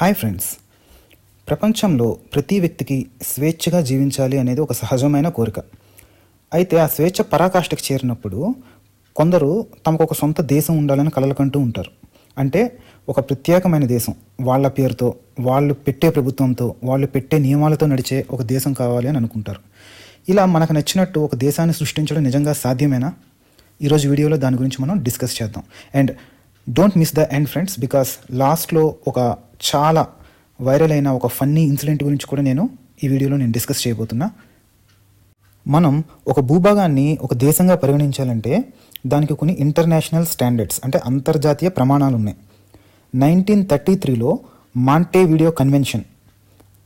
Hi friends. ప్రపంచంలో ప్రతి వ్యక్తికి స్వేచ్ఛగా జీవించాలి అనేది ఒక సహజమైన కోరిక. అయితే ఆ స్వేచ్ఛ పరాకాష్ఠకి చేరినప్పుడు కొందరు తమకు ఒక సొంత దేశం ఉండాలని కలలుకంటూ ఉంటారు. అంటే ఒక ప్రత్యేకమైన దేశం. వాళ్ళ పేరుతో వాళ్ళు పెట్టే ప్రభుత్వంతో వాళ్ళు పెట్టే నియమాలతో నడిచే ఒక దేశం కావాలి అని అనుకుంటారు. ఇలా మనకు నచ్చినట్టు ఒక దేశాన్ని సృష్టించడం నిజంగా సాధ్యమేనా? ఈరోజు వీడియోలో దాని గురించి మనం డిస్కస్ చేద్దాం. And don't miss the end friends because లాస్ట్లో ఒక చాలా వైరల్ అయిన ఒక ఫన్నీ ఇన్సిడెంట్ గురించి కూడా నేను ఈ వీడియోలో నేను డిస్కస్ చేయబోతున్నా. మనం ఒక భూభాగాన్ని ఒక దేశంగా పరిగణించాలంటే దానికి కొన్ని ఇంటర్నేషనల్ స్టాండర్డ్స్ అంటే అంతర్జాతీయ ప్రమాణాలు ఉన్నాయి. నైన్టీన్ థర్టీ త్రీలో మాంటే వీడియో కన్వెన్షన్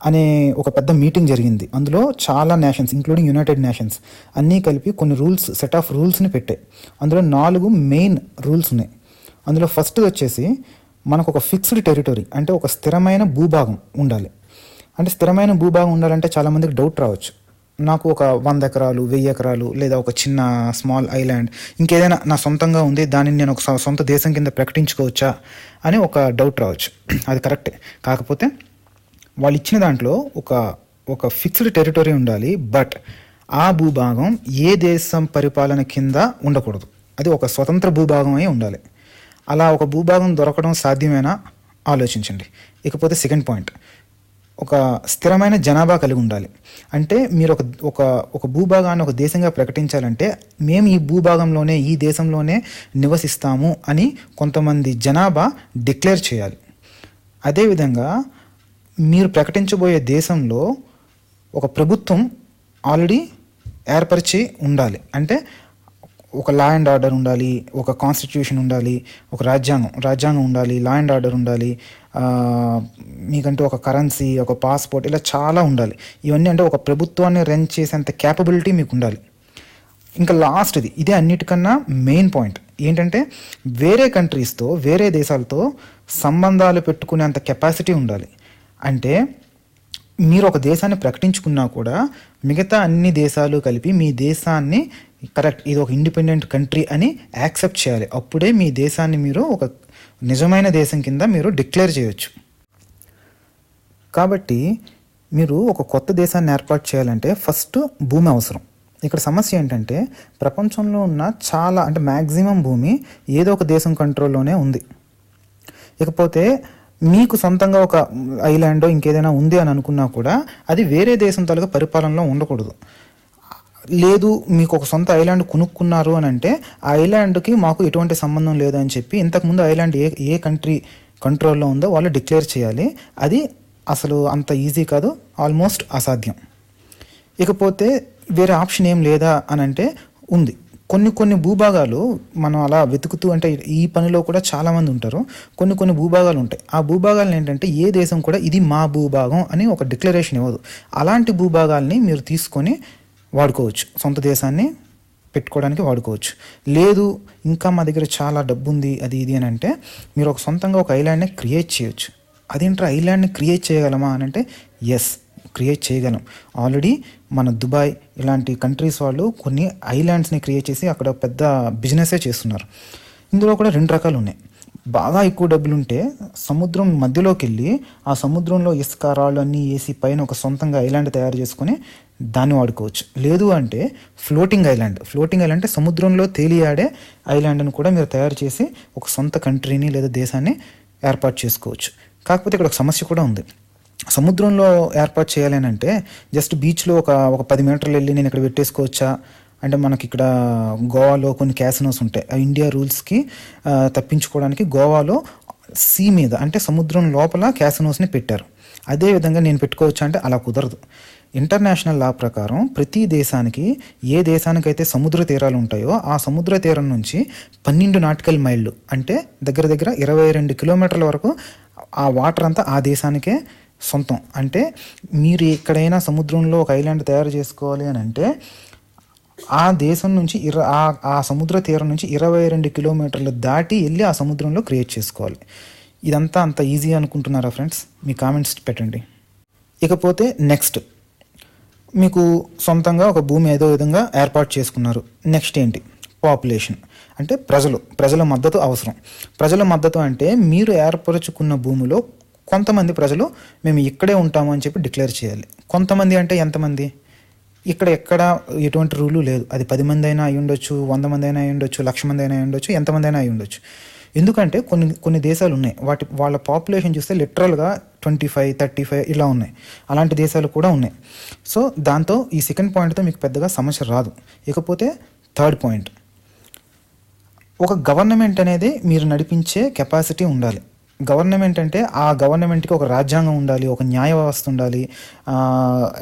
అనే ఒక పెద్ద మీటింగ్ జరిగింది. అందులో చాలా నేషన్స్ ఇంక్లూడింగ్ యునైటెడ్ నేషన్స్ అన్నీ కలిపి కొన్ని రూల్స్ సెట్ ఆఫ్ రూల్స్ని పెట్టాయి. అందులో నాలుగు మెయిన్ రూల్స్ ఉన్నాయి. అందులో ఫస్ట్ వచ్చేసి మనకు ఒక ఫిక్స్డ్ టెరిటరీ అంటే ఒక స్థిరమైన భూభాగం ఉండాలి. అంటే స్థిరమైన భూభాగం ఉండాలంటే చాలామందికి డౌట్ రావచ్చు. నాకు ఒక వంద ఎకరాలు వెయ్యి ఎకరాలు లేదా ఒక చిన్న స్మాల్ ఐలాండ్ ఇంకేదైనా నా సొంతంగా ఉంది దానిని నేను ఒక సొంత దేశం కింద ప్రకటించుకోవచ్చా అని ఒక డౌట్ రావచ్చు. అది కరెక్టే కాకపోతే వాళ్ళు ఇచ్చిన దాంట్లో ఒక ఒక ఫిక్స్డ్ టెరిటరీ ఉండాలి బట్ ఆ భూభాగం ఏ దేశం పరిపాలన కింద ఉండకూడదు. అది ఒక స్వతంత్ర భూభాగం అయి ఉండాలి. అలా ఒక భూభాగం దొరకడం సాధ్యమేనా? ఆలోచించండి. ఇకపోతే సెకండ్ పాయింట్ ఒక స్థిరమైన జనాభా కలిగి ఉండాలి. అంటే మీరు ఒక ఒక ఒక భూభాగాన్ని ఒక దేశంగా ప్రకటించాలంటే మేము ఈ భూభాగంలోనే ఈ దేశంలోనే నివసిస్తాము అని కొంతమంది జనాభా డిక్లేర్ చేయాలి. అదేవిధంగా మీరు ప్రకటించబోయే దేశంలో ఒక ప్రభుత్వం ఆల్రెడీ ఏర్పరిచి ఉండాలి. అంటే ఒక లా అండ్ ఆర్డర్ ఉండాలి ఒక కాన్స్టిట్యూషన్ ఉండాలి ఒక రాజ్యాంగం రాజ్యాంగం ఉండాలి లా అండ్ ఆర్డర్ ఉండాలి మీకంటూ ఒక కరెన్సీ ఒక పాస్పోర్ట్ ఇలా చాలా ఉండాలి. ఇవన్నీ అంటే ఒక ప్రభుత్వాన్ని రన్ చేసేంత క్యాపబిలిటీ మీకు ఉండాలి. ఇంకా లాస్ట్ది ఇదే అన్నిటికన్నా మెయిన్ పాయింట్ ఏంటంటే వేరే కంట్రీస్తో వేరే దేశాలతో సంబంధాలు పెట్టుకునేంత కెపాసిటీ ఉండాలి. అంటే మీరు ఒక దేశాన్ని ప్రకటించుకున్నా కూడా మిగతా అన్ని దేశాలు కలిపి మీ దేశాన్ని కరెక్ట్ ఇది ఒక ఇండిపెండెంట్ కంట్రీ అని యాక్సెప్ట్ చేయాలి. అప్పుడే మీ దేశాన్ని మీరు ఒక నిజమైన దేశం కింద మీరు డిక్లేర్ చేయొచ్చు. కాబట్టి మీరు ఒక కొత్త దేశాన్ని ఏర్పాటు చేయాలంటే ఫస్ట్ భూమి అవసరం. ఇక్కడ సమస్య ఏంటంటే ప్రపంచంలో ఉన్న చాలా అంటే మ్యాక్సిమం భూమి ఏదో ఒక దేశం కంట్రోల్లోనే ఉంది. ఇకపోతే మీకు సొంతంగా ఒక ఐలాండో ఇంకేదైనా ఉంది అని అనుకున్నా కూడా అది వేరే దేశం తాలూకా పరిపాలనలో ఉండకూడదు. లేదు మీకు ఒక సొంత ఐలాండ్ కొనుక్కున్నారు అని అంటే ఆ ఐలాండ్కి మాకు ఎటువంటి సంబంధం లేదు అని చెప్పి ఇంతకుముందు ఐలాండ్ ఏ ఏ కంట్రీ కంట్రోల్లో ఉందో వాళ్ళు డిక్లేర్ చేయాలి. అది అసలు అంత ఈజీ కాదు ఆల్మోస్ట్ అసాధ్యం. ఇకపోతే వేరే ఆప్షన్ ఏం లేదా అని అంటే ఉంది. కొన్ని కొన్ని భూభాగాలు మనం అలా వెతుకుతూ అంటే ఈ పనిలో కూడా చాలామంది ఉంటారు. కొన్ని కొన్ని భూభాగాలు ఉంటాయి. ఆ భూభాగాలు ఏంటంటే ఏ దేశం కూడా ఇది మా భూభాగం అని ఒక డిక్లరేషన్ ఇవ్వదు. అలాంటి భూభాగాల్ని మీరు తీసుకొని వాడుకోవచ్చు. సొంత దేశాన్ని పెట్టుకోవడానికి వాడుకోవచ్చు. లేదు ఇంకా మా దగ్గర చాలా డబ్బు ఉంది అది ఇది అని అంటే మీరు ఒక సొంతంగా ఒక ఐలాండ్ని క్రియేట్ చేయొచ్చు. అదేంట్రా ఐలాండ్ని క్రియేట్ చేయగలమా అని అంటే ఎస్ క్రియేట్ చేయగలం. ఆల్రెడీ మన దుబాయ్ ఇలాంటి కంట్రీస్ వాళ్ళు కొన్ని ఐలాండ్స్ని క్రియేట్ చేసి అక్కడ పెద్ద బిజినెసే చేస్తున్నారు. ఇందులో కూడా రెండు రకాలు ఉన్నాయి. బాగా ఎక్కువ డబ్బులు ఉంటే సముద్రం మధ్యలోకి వెళ్ళి ఆ సముద్రంలో ఇసుక రాళ్ళు అన్నీ వేసి పైన ఒక సొంతంగా ఐలాండ్ తయారు చేసుకొని దాన్ని వాడుకోవచ్చు. లేదు అంటే ఫ్లోటింగ్ ఐలాండ్ ఫ్లోటింగ్ ఐలాండ్ అంటే సముద్రంలో తేలియాడే ఐలాండ్ని కూడా మీరు తయారు చేసి ఒక సొంత కంట్రీని లేదా దేశాన్ని ఏర్పాటు చేసుకోవచ్చు. కాకపోతే ఇక్కడ ఒక సమస్య కూడా ఉంది. సముద్రంలో ఏర్పాటు చేయాలి అని అంటే జస్ట్ బీచ్లో ఒక ఒక పది మీటర్లు వెళ్ళి నేను ఇక్కడ పెట్టేసుకోవచ్చా? అంటే మనకి ఇక్కడ గోవాలో కొన్ని క్యాసినోస్ ఉంటాయి. ఆ ఇండియా రూల్స్కి తప్పించుకోవడానికి గోవాలో సీ మీద అంటే సముద్రం లోపల క్యాసినోస్ని పెట్టారు. అదే విధంగా నేను పెట్టుకోవచ్చా అంటే అలా కుదరదు. ఇంటర్నేషనల్ లా ప్రకారం ప్రతి దేశానికి ఏ దేశానికైతే సముద్ర తీరాలు ఉంటాయో ఆ సముద్ర తీరం నుంచి పన్నెండు నాటికల్ మైళ్ళు అంటే దగ్గర దగ్గర ఇరవై రెండు కిలోమీటర్ల వరకు ఆ వాటర్ అంతా ఆ దేశానికే సొంతం. అంటే మీరు ఎక్కడైనా సముద్రంలో ఒక ఐలాండ్ తయారు చేసుకోవాలి అని అంటే ఆ దేశం నుంచి ఇర ఆ ఆ సముద్ర తీరం నుంచి ఇరవై రెండు కిలోమీటర్లు దాటి వెళ్ళి ఆ సముద్రంలో క్రియేట్ చేసుకోవాలి. ఇదంతా అంత ఈజీ అనుకుంటున్నారా ఫ్రెండ్స్? మీ కామెంట్స్ పెట్టండి. ఇకపోతే నెక్స్ట్. మీకు సొంతంగా ఒక భూమి ఏదో విధంగా ఏర్పాటు చేసుకున్నారు. నెక్స్ట్ ఏంటి? పాపులేషన్ అంటే ప్రజలు ప్రజల మద్దతు అవసరం. ప్రజల మద్దతు అంటే మీరు ఏర్పరచుకున్న భూమిలో కొంతమంది ప్రజలు మేము ఇక్కడే ఉంటాము అని చెప్పి డిక్లేర్ చేయాలి. కొంతమంది అంటే ఎంతమంది? ఇక్కడ ఎక్కడ ఎటువంటి రూలు లేదు. అది పది మంది అయినా అయి ఉండొచ్చు వంద మంది అయినా అయి ఉండొచ్చు లక్ష మంది అయినా అయి ఉండొచ్చు ఎంతమంది అయినా అయి ఉండొచ్చు ఎందుకంటే కొన్ని కొన్ని దేశాలు ఉన్నాయి వాటి వాళ్ళ పాపులేషన్ చూస్తే లిటరల్గా ట్వంటీ ఫైవ్ థర్టీ ఫైవ్ ఇలా ఉన్నాయి. అలాంటి దేశాలు కూడా ఉన్నాయి. సో దాంతో ఈ సెకండ్ పాయింట్తో మీకు పెద్దగా సమస్య రాదు. ఇకపోతే థర్డ్ పాయింట్. ఒక గవర్నమెంట్ అనేది మీరు నడిపించే కెపాసిటీ ఉండాలి. గవర్నమెంట్ అంటే ఆ గవర్నమెంట్కి ఒక రాజ్యాంగం ఉండాలి ఒక న్యాయ వ్యవస్థ ఉండాలి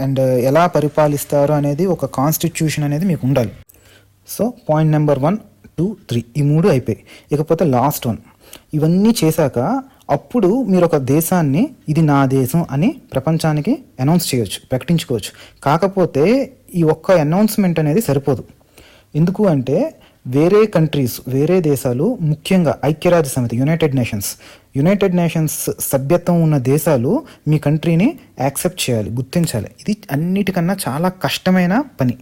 అండ్ ఎలా పరిపాలిస్తారు అనేది ఒక కాన్స్టిట్యూషన్ అనేది మీకు ఉండాలి. So point number one two three ఈ మూడు అయిపోయి ఇకపోతే లాస్ట్ వన్. ఇవన్నీ చేశాక అప్పుడు మీరు ఒక దేశాన్ని ఇది నా దేశం అని ప్రపంచానికి అనౌన్స్ చేయొచ్చు ప్రకటించుకోవచ్చు. కాకపోతే ఈ ఒక్క అనౌన్స్మెంట్ అనేది సరిపోదు. ఎందుకు అంటే వేరే కంట్రీస్ వేరే దేశాలు ముఖ్యంగా ఐక్యరాజ్య సమితి యునైటెడ్ నేషన్స్ యునైటెడ్ నేషన్స్ సభ్యత్వం ఉన్న దేశాలు మీ కంట్రీని యాక్సెప్ట్ చేయాలి గుర్తించాలి. ఇది అన్నిటికన్నా చాలా కష్టమైన పని.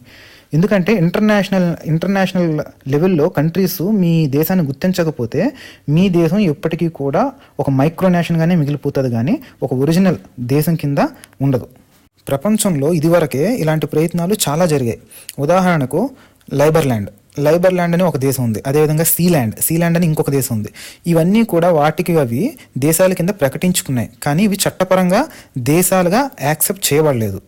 ఎందుకంటే ఇంటర్నేషనల్ ఇంటర్నేషనల్ లెవెల్లో కంట్రీస్ మీ దేశాన్ని గుర్తించకపోతే మీ దేశం ఎప్పటికీ కూడా ఒక మైక్రో నేషన్గానే మిగిలిపోతుంది కానీ ఒక ఒరిజినల్ దేశం కింద ఉండదు. ప్రపంచంలో ఇదివరకే ఇలాంటి ప్రయత్నాలు చాలా జరిగాయి. ఉదాహరణకు లైబర్ ల్యాండ్ అని ఒక దేశం ఉంది. అదేవిధంగా సీల్యాండ్ సీల్యాండ్ అని ఇంకొక దేశం ఉంది. ఇవన్నీ కూడా వాటికి అవి దేశాల కింద ప్రకటించుకున్నాయి. కానీ ఇవి చట్టపరంగా దేశాలుగా యాక్సెప్ట్ చేయబడలేదు.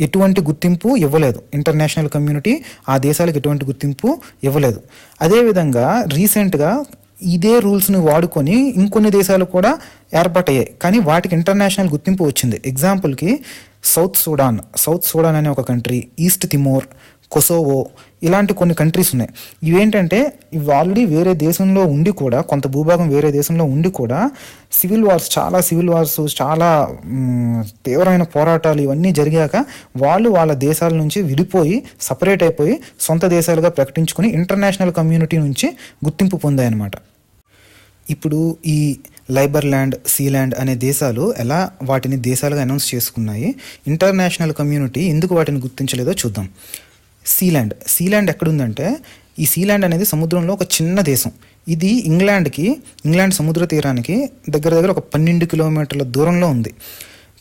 ఎటువంటి గుర్తింపు ఇవ్వలేదు. ఇంటర్నేషనల్ కమ్యూనిటీ ఆ దేశాలకు ఎటువంటి గుర్తింపు ఇవ్వలేదు. అదేవిధంగా రీసెంట్గా ఇదే రూల్స్ని వాడుకొని ఇంకొన్ని దేశాలు కూడా ఏర్పాటయ్యాయి. కానీ వాటికి ఇంటర్నేషనల్ గుర్తింపు వచ్చింది. ఎగ్జాంపుల్కి సౌత్ సూడాన్. సౌత్ సూడాన్ అనే ఒక కంట్రీ ఈస్ట్ తిమోర్ కొసోవో ఇలాంటి కొన్ని కంట్రీస్ ఉన్నాయి. ఇవేంటంటే ఇవి ఆల్రెడీ వేరే దేశంలో ఉండి కూడా కొంత భూభాగం వేరే దేశంలో ఉండి కూడా సివిల్ వార్స్ చాలా సివిల్ వార్స్ చాలా తీవ్రమైన పోరాటాలు ఇవన్నీ జరిగాక వాళ్ళు వాళ్ళ దేశాల నుంచి విడిపోయి సపరేట్ అయిపోయి సొంత దేశాలుగా ప్రకటించుకుని ఇంటర్నేషనల్ కమ్యూనిటీ నుంచి గుర్తింపు పొందాయన్నమాట. ఇప్పుడు ఈ లైబర్ల్యాండ్ సీల్యాండ్ అనే దేశాలు ఎలా వాటిని దేశాలుగా అనౌన్స్ చేసుకున్నాయి? ఇంటర్నేషనల్ కమ్యూనిటీ ఎందుకు వాటిని గుర్తించలేదో చూద్దాం. సీల్యాండ్ సీల్యాండ్ ఎక్కడుందంటే ఈ సీల్యాండ్ అనేది సముద్రంలో ఒక చిన్న దేశం. ఇది ఇంగ్లాండ్కి ఇంగ్లాండ్ సముద్ర తీరానికి దగ్గర దగ్గర ఒక పన్నెండు కిలోమీటర్ల దూరంలో ఉంది.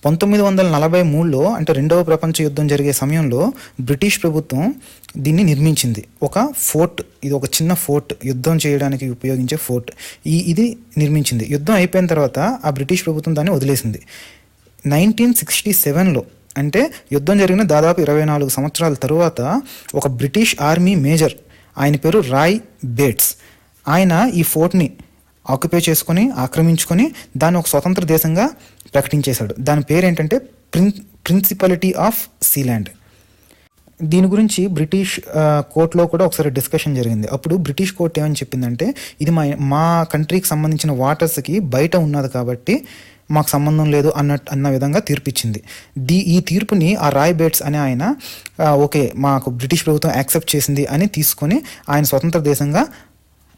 పంతొమ్మిది వందల నలభై మూడులో అంటే రెండవ ప్రపంచ యుద్ధం జరిగే సమయంలో బ్రిటిష్ ప్రభుత్వం దీన్ని నిర్మించింది. ఒక ఫోర్ట్ ఇది ఒక చిన్న ఫోర్ట్ యుద్ధం చేయడానికి ఉపయోగించే ఫోర్ట్. ఈ ఇది నిర్మించింది. యుద్ధం అయిపోయిన తర్వాత ఆ బ్రిటిష్ ప్రభుత్వం దాన్ని వదిలేసింది. నైన్టీన్ సిక్స్టీ సెవెన్లో అంటే యుద్ధం జరిగిన దాదాపు ఇరవై నాలుగు సంవత్సరాల తరువాత ఒక బ్రిటిష్ ఆర్మీ మేజర్ ఆయన పేరు రాయ్ బేట్స్. ఆయన ఈ ఫోర్ట్ని ఆక్యుపై చేసుకొని ఆక్రమించుకొని దాన్ని ఒక స్వతంత్ర దేశంగా ప్రకటించేశాడు. దాని పేరేంటంటే ప్రిన్ ప్రిన్సిపాలిటీ ఆఫ్ సీలాండ్. దీని గురించి బ్రిటిష్ కోర్టులో కూడా ఒకసారి డిస్కషన్ జరిగింది. అప్పుడు బ్రిటిష్ కోర్ట్ ఏమని చెప్పిందంటే ఇది మా మా కంట్రీకి సంబంధించిన వాటర్స్కి బయట ఉన్నది కాబట్టి మాకు సంబంధం లేదు అన్నట్టు అన్న విధంగా తీర్పిచ్చింది. దీ ఈ తీర్పుని ఆ రాయ్ బేట్స్ అనే ఆయన ఓకే మాకు బ్రిటిష్ ప్రభుత్వం యాక్సెప్ట్ చేసింది అని తీసుకొని ఆయన స్వతంత్ర దేశంగా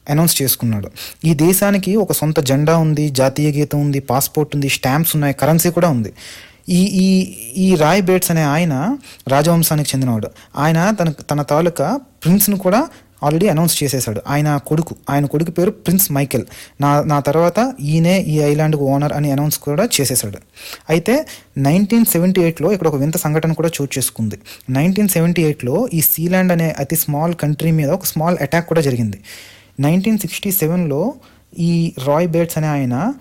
అనౌన్స్ చేసుకున్నాడు. ఈ దేశానికి ఒక సొంత జెండా ఉంది జాతీయ గీతం ఉంది పాస్పోర్ట్ ఉంది స్టాంప్స్ ఉన్నాయి కరెన్సీ కూడా ఉంది. ఈ ఈ ఈ రాయ్ బేట్స్ అనే ఆయన రాజవంశానికి చెందినవాడు. ఆయన తన తన తాలూకా ప్రిన్స్ను కూడా ఆల్రెడీ అనౌన్స్ చేసేసాడు ఆయన కొడుకు. ఆయన కొడుకు పేరు ప్రిన్స్ మైకెల్ నా నా తర్వాత ఈయనే ఈ ఐలాండ్కు ఓనర్ అని అనౌన్స్ కూడా చేసేసాడు అయితే నైన్టీన్ సెవెంటీ ఎయిట్లో ఇక్కడ ఒక వింత సంఘటన కూడా చోటు చేసుకుంది. నైన్టీన్ సెవెంటీ ఎయిట్లో ఈ సీలాండ్ అనే అతి స్మాల్ కంట్రీ మీద ఒక స్మాల్ అటాక్ కూడా జరిగింది. నైన్టీన్ సిక్స్టీ సెవెన్లో ఈ రాయ్ బేట్స్ అనే ఆయన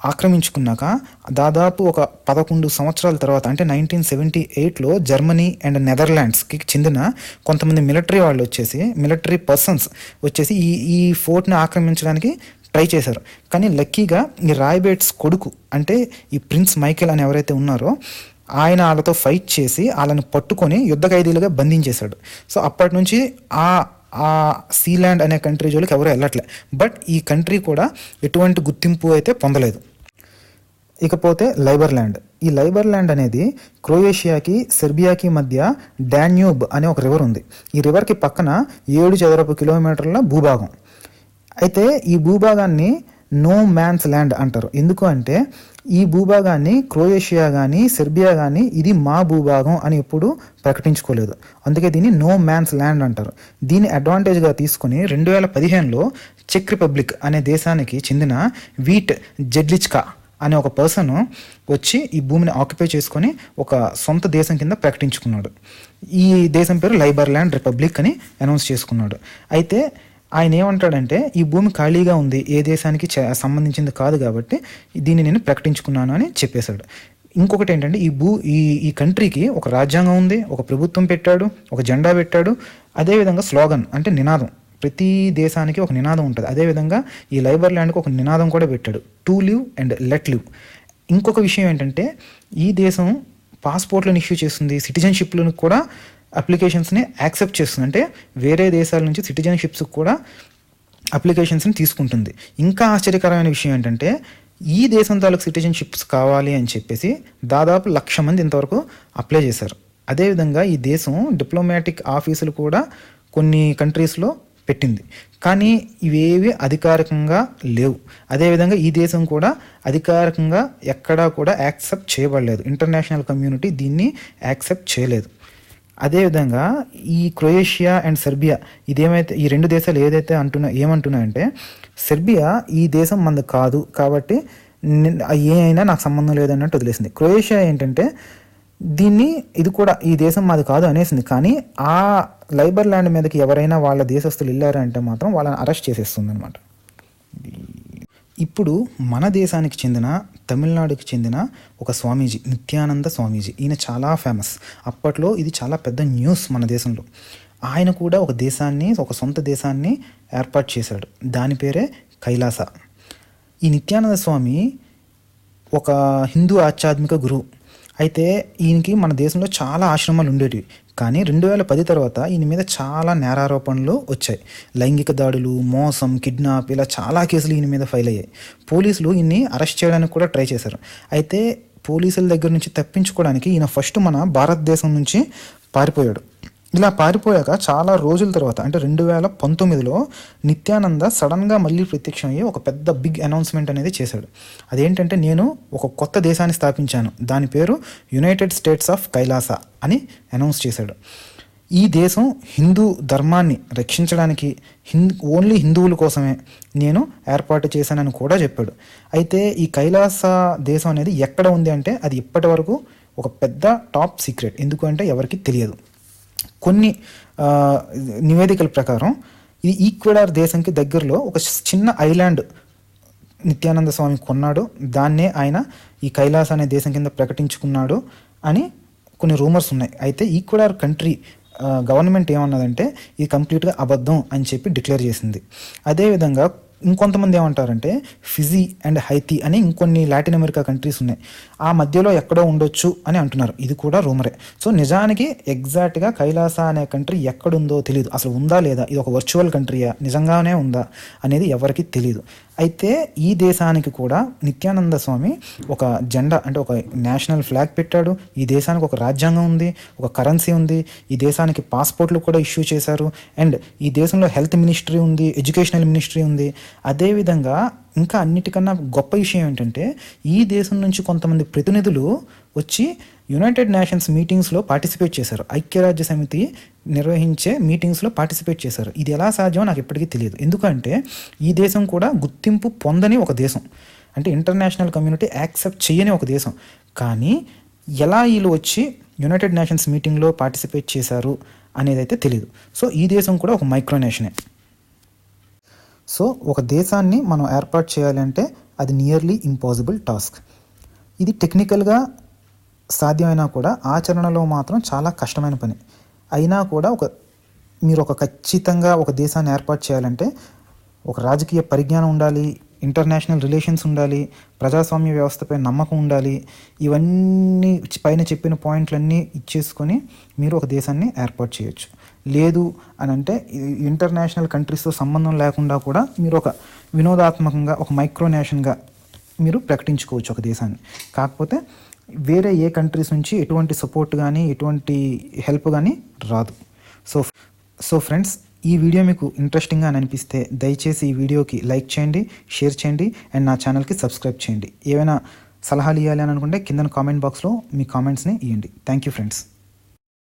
ఆక్రమించుకున్నాక దాదాపు ఒక పదకొండు సంవత్సరాల తర్వాత అంటే నైన్టీన్ సెవెంటీ ఎయిట్లో జర్మనీ అండ్ నెదర్లాండ్స్కి చెందిన కొంతమంది మిలిటరీ వాళ్ళు వచ్చేసి మిలిటరీ పర్సన్స్ వచ్చేసి ఈ ఈ ఫోర్ట్ని ఆక్రమించడానికి ట్రై చేశారు. కానీ లక్కీగా ఈ రాయ్బేట్స్ కొడుకు అంటే ఈ ప్రిన్స్ మైకేల్ అని ఎవరైతే ఉన్నారో ఆయన వాళ్ళతో ఫైట్ చేసి వాళ్ళని పట్టుకొని యుద్ధ ఖైదీలుగా బంధించేశాడు. సో అప్పటి నుంచి ఆ ఆ సీల్యాండ్ అనే కంట్రీ జోలికి ఎవరు వెళ్ళట్లే. బట్ ఈ కంట్రీ కూడా ఎటువంటి గుర్తింపు అయితే పొందలేదు. ఇకపోతే లైబర్ల్యాండ్ ఈ లైబర్ల్యాండ్ అనేది క్రొయేషియాకి సెర్బియాకి మధ్య డాన్యూబ్ అనే ఒక రివర్ ఉంది. ఈ రివర్కి పక్కన ఏడు చదరపు కిలోమీటర్ల భూభాగం. అయితే ఈ భూభాగాన్ని నో మ్యాన్స్ ల్యాండ్ అంటారు. ఎందుకు అంటే ఈ భూభాగాన్ని క్రోయేషియా కానీ సెర్బియా కానీ ఇది మా భూభాగం అని ఎప్పుడు ప్రకటించుకోలేదు. అందుకే దీన్ని నో మ్యాన్స్ ల్యాండ్ అంటారు. దీన్ని అడ్వాంటేజ్గా తీసుకుని రెండు వేల పదిహేనులో చెక్ రిపబ్లిక్ అనే దేశానికి చెందిన వీట్ జెడ్లిచ్కా అనే ఒక పర్సన్ వచ్చి ఈ భూమిని ఆక్యుపై చేసుకొని ఒక సొంత దేశం కింద ప్రకటించుకున్నాడు. ఈ దేశం పేరు లైబర్ ల్యాండ్ రిపబ్లిక్ అని అనౌన్స్ చేసుకున్నాడు. అయితే ఆయన ఏమంటాడంటే ఈ భూమి ఖాళీగా ఉంది ఏ దేశానికి చ- సంబంధించింది కాదు కాబట్టి దీన్ని నేను ప్రకటించుకున్నాను అని చెప్పేశాడు. ఇంకొకటి ఏంటంటే ఈ భూ ఈ ఈ కంట్రీకి ఒక రాజ్యాంగం ఉంది ఒక ప్రభుత్వం పెట్టాడు ఒక జెండా పెట్టాడు అదేవిధంగా స్లోగన్ అంటే నినాదం. ప్రతి దేశానికి ఒక నినాదం ఉంటుంది. అదేవిధంగా ఈ లైబర్ ల్యాండ్కి ఒక నినాదం కూడా పెట్టాడు. To live and let live. ఇంకొక విషయం ఏంటంటే ఈ దేశం పాస్పోర్ట్లను ఇష్యూ చేస్తుంది సిటిజన్షిప్లను కూడా అప్లికేషన్స్ని యాక్సెప్ట్ చేస్తుంది. అంటే వేరే దేశాల నుంచి సిటిజన్షిప్స్ కూడా అప్లికేషన్స్ని తీసుకుంటుంది. ఇంకా ఆశ్చర్యకరమైన విషయం ఏంటంటే ఈ దేశం తాలూకు సిటిజన్షిప్స్ కావాలి అని చెప్పేసి దాదాపు లక్ష మంది ఇంతవరకు అప్లై చేశారు. అదేవిధంగా ఈ దేశం డిప్లొమాటిక్ ఆఫీసులు కూడా కొన్ని కంట్రీస్లో పెట్టింది. కానీ ఇవేవి అధికారికంగా లేవు. అదేవిధంగా ఈ దేశం కూడా అధికారికంగా ఎక్కడా కూడా యాక్సెప్ట్ చేయబడలేదు. ఇంటర్నేషనల్ కమ్యూనిటీ దీన్ని యాక్సెప్ట్ చేయలేదు. అదేవిధంగా ఈ క్రొయేషియా అండ్ సెర్బియా ఇదేమైతే ఈ రెండు దేశాలు ఏదైతే అంటున్నా ఏమంటున్నాయంటే సెర్బియా ఈ దేశం మనది కాదు కాబట్టి ఏ అయినా నాకు సంబంధం లేదన్నట్టు వదిలేసింది. క్రొయేషియా ఏంటంటే దీన్ని ఇది కూడా ఈ దేశం మాది కాదు అనేసింది. కానీ ఆ లైబర్ ల్యాండ్ మీదకి ఎవరైనా వాళ్ళ దేశస్తులు వెళ్ళారంటే మాత్రం వాళ్ళని అరెస్ట్ చేసేస్తుంది అనమాట ఇప్పుడు మన దేశానికి చెందిన తమిళనాడుకి చెందిన ఒక స్వామీజీ నిత్యానంద స్వామీజీ. ఈయన చాలా ఫేమస్ అప్పట్లో ఇది చాలా పెద్ద న్యూస్ మన దేశంలో. ఆయన కూడా ఒక దేశాన్ని ఒక సొంత దేశాన్ని ఏర్పాటు చేశాడు. దాని పేరే కైలాస. ఈ నిత్యానంద స్వామి ఒక హిందూ ఆధ్యాత్మిక గురువు. అయితే ఈయనకి మన దేశంలో చాలా ఆశ్రమాలు ఉండేటివి. కానీ రెండు వేల పది తర్వాత ఈయన మీద చాలా నేరారోపణలు వచ్చాయి. లైంగిక దాడులు మోసం కిడ్నాప్ ఇలా చాలా కేసులు ఈయన మీద ఫైల్ అయ్యాయి. పోలీసులు ఈయన్ని అరెస్ట్ చేయడానికి కూడా ట్రై చేశారు. అయితే పోలీసుల దగ్గర నుంచి తప్పించుకోవడానికి ఈయన ఫస్ట్ మన భారతదేశం నుంచి పారిపోయాడు. ఇలా పారిపోయాక చాలా రోజుల తర్వాత అంటే రెండు వేల పంతొమ్మిదిలో నిత్యానంద సడన్గా మళ్ళీ ప్రత్యక్షమయ్యి ఒక పెద్ద బిగ్ అనౌన్స్మెంట్ అనేది చేశాడు. అదేంటంటే నేను ఒక కొత్త దేశాన్ని స్థాపించాను. దాని పేరు యునైటెడ్ స్టేట్స్ ఆఫ్ కైలాస అని అనౌన్స్ చేశాడు. ఈ దేశం హిందూ ధర్మాన్ని రక్షించడానికి హిందూ ఓన్లీ హిందువుల కోసమే నేను ఏర్పాటు చేశానని కూడా చెప్పాడు. అయితే ఈ కైలాస దేశం అనేది ఎక్కడ ఉంది అంటే అది ఇప్పటి వరకు ఒక పెద్ద టాప్ సీక్రెట్. ఎందుకంటే ఎవరికి తెలియదు. కొన్ని నివేదికల ప్రకారం ఇది ఈక్వెడార్ దేశంకి దగ్గరలో ఒక చిన్న ఐలాండ్ నిత్యానంద స్వామి కొన్నాడు. దాన్నే ఆయన ఈ కైలాస అనే దేశం కింద ప్రకటించుకున్నాడు అని కొన్ని రూమర్స్ ఉన్నాయి. అయితే ఈక్వెడార్ కంట్రీ గవర్నమెంట్ ఏమన్నదంటే ఇది కంప్లీట్గా అబద్ధం అని చెప్పి డిక్లేర్ చేసింది. అదేవిధంగా ఇంకొంతమంది ఏమంటారంటే ఫిజీ అండ్ హైతీ అని ఇంకొన్ని లాటిన్ అమెరికా కంట్రీస్ ఉన్నాయి. ఆ మధ్యలో ఎక్కడో ఉండొచ్చు అని అంటున్నారు. ఇది కూడా రూమరే. సో నిజానికి ఎగ్జాక్ట్గా కైలాస అనే కంట్రీ ఎక్కడుందో తెలియదు అసలు ఉందా లేదా? ఇది ఒక వర్చువల్ కంట్రీయా? నిజంగానే ఉందా? అనేది ఎవరికి తెలియదు అయితే ఈ దేశానికి కూడా నిత్యానంద స్వామి ఒక జెండా అంటే ఒక నేషనల్ ఫ్లాగ్ పెట్టాడు. ఈ దేశానికి ఒక రాజ్యాంగం ఉంది ఒక కరెన్సీ ఉంది. ఈ దేశానికి పాస్పోర్ట్లు కూడా ఇష్యూ చేశారు. అండ్ ఈ దేశంలో హెల్త్ మినిస్ట్రీ ఉంది ఎడ్యుకేషనల్ మినిస్ట్రీ ఉంది. అదేవిధంగా ఇంకా అన్నిటికన్నా గొప్ప విషయం ఏంటంటే ఈ దేశం నుంచి కొంతమంది ప్రతినిధులు వచ్చి యునైటెడ్ నేషన్స్ మీటింగ్స్లో పార్టిసిపేట్ చేశారు. ఐక్యరాజ్య సమితి నిర్వహించే మీటింగ్స్లో పార్టిసిపేట్ చేశారు. ఇది ఎలా సాధ్యమో నాకు ఇప్పటికీ తెలియదు. ఎందుకంటే ఈ దేశం కూడా గుర్తింపు పొందని ఒక దేశం. అంటే ఇంటర్నేషనల్ కమ్యూనిటీ యాక్సెప్ట్ చేయని ఒక దేశం. కానీ ఎలా వీళ్ళు వచ్చి యునైటెడ్ నేషన్స్ మీటింగ్లో పార్టిసిపేట్ చేశారు అనేది అయితే తెలియదు సో ఈ దేశం కూడా ఒక మైక్రో నేషనే సో ఒక దేశాన్ని మనం ఏర్పాటు చేయాలంటే అది నియర్లీ ఇంపాసిబుల్ టాస్క్ ఇది టెక్నికల్గా సాధ్యమైనా కూడా ఆచరణలో మాత్రం చాలా కష్టమైన పని. అయినా కూడా ఒక మీరు ఒక ఖచ్చితంగా ఒక దేశాన్ని ఏర్పాటు చేయాలంటే ఒక రాజకీయ పరిజ్ఞానం ఉండాలి ఇంటర్నేషనల్ రిలేషన్స్ ఉండాలి ప్రజాస్వామ్య వ్యవస్థపై నమ్మకం ఉండాలి ఇవన్నీ పైన చెప్పిన పాయింట్లన్నీ ఇచ్చేసుకొని మీరు ఒక దేశాన్ని ఏర్పాటు చేయొచ్చు. లేదు అని అంటే ఇంటర్నేషనల్ కంట్రీస్తో సంబంధం లేకుండా కూడా మీరు ఒక వినోదాత్మకంగా ఒక మైక్రోనేషన్గా మీరు ప్రకటించుకోవచ్చు ఒక దేశాన్ని. కాకపోతే వేరే ఏ కంట్రీస్ నుంచి ఎటువంటి సపోర్ట్ కానీ ఎటువంటి హెల్ప్ కానీ రాదు. సో సో ఫ్రెండ్స్ ఈ వీడియో మీకు ఇంట్రెస్టింగ్గా అని అనిపిస్తే దయచేసి ఈ వీడియోకి లైక్ చేయండి షేర్ చేయండి అండ్ నా ఛానల్కి సబ్స్క్రైబ్ చేయండి. ఏమైనా సలహాలు ఇవ్వాలి అని అనుకుంటే కింద కామెంట్ బాక్స్లో మీ కామెంట్స్ని ఇవ్వండి థ్యాంక్ యూ ఫ్రెండ్స్.